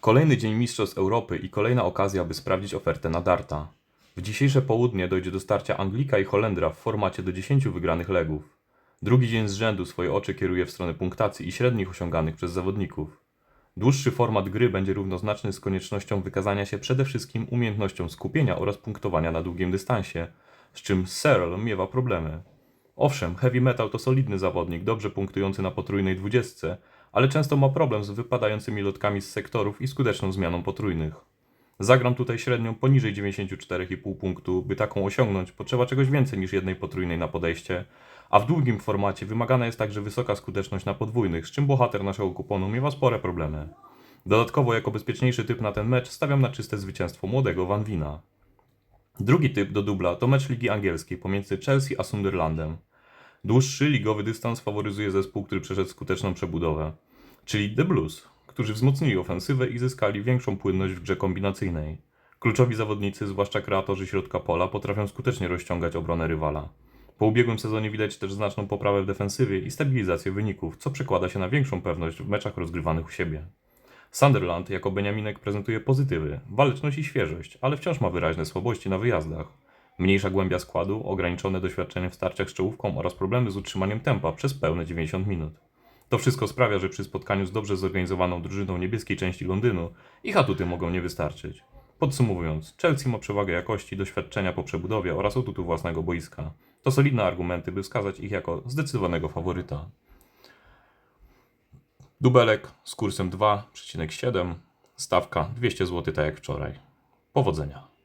Kolejny dzień Mistrzostw Europy i kolejna okazja, by sprawdzić ofertę na darta. W dzisiejsze południe dojdzie do starcia Anglika i Holendra w formacie do 10 wygranych legów. Drugi dzień z rzędu swoje oczy kieruje w stronę punktacji i średnich osiąganych przez zawodników. Dłuższy format gry będzie równoznaczny z koniecznością wykazania się przede wszystkim umiejętnością skupienia oraz punktowania na długim dystansie, z czym Searle miewa problemy. Owszem, Heavy Metal to solidny zawodnik, dobrze punktujący na potrójnej dwudziestce, ale często ma problem z wypadającymi lotkami z sektorów i skuteczną zmianą potrójnych. Zagram tutaj średnią poniżej 94,5 punktu, by taką osiągnąć potrzeba czegoś więcej niż jednej potrójnej na podejście, a w długim formacie wymagana jest także wysoka skuteczność na podwójnych, z czym bohater naszego kuponu miewa spore problemy. Dodatkowo jako bezpieczniejszy typ na ten mecz stawiam na czyste zwycięstwo młodego Van Wina. Drugi typ do dubla to mecz Ligi Angielskiej pomiędzy Chelsea a Sunderlandem. Dłuższy ligowy dystans faworyzuje zespół, który przeszedł skuteczną przebudowę, czyli The Blues, którzy wzmocnili ofensywę i zyskali większą płynność w grze kombinacyjnej. Kluczowi zawodnicy, zwłaszcza kreatorzy środka pola, potrafią skutecznie rozciągać obronę rywala. Po ubiegłym sezonie widać też znaczną poprawę w defensywie i stabilizację wyników, co przekłada się na większą pewność w meczach rozgrywanych u siebie. Sunderland jako Beniaminek prezentuje pozytywy, waleczność i świeżość, ale wciąż ma wyraźne słabości na wyjazdach. Mniejsza głębia składu, ograniczone doświadczenie w starciach z czołówką oraz problemy z utrzymaniem tempa przez pełne 90 minut. To wszystko sprawia, że przy spotkaniu z dobrze zorganizowaną drużyną niebieskiej części Londynu ich atuty mogą nie wystarczyć. Podsumowując, Chelsea ma przewagę jakości, doświadczenia po przebudowie oraz atutu własnego boiska. To solidne argumenty, by wskazać ich jako zdecydowanego faworyta. Dubelek z kursem 2,7, stawka 200 zł tak jak wczoraj. Powodzenia.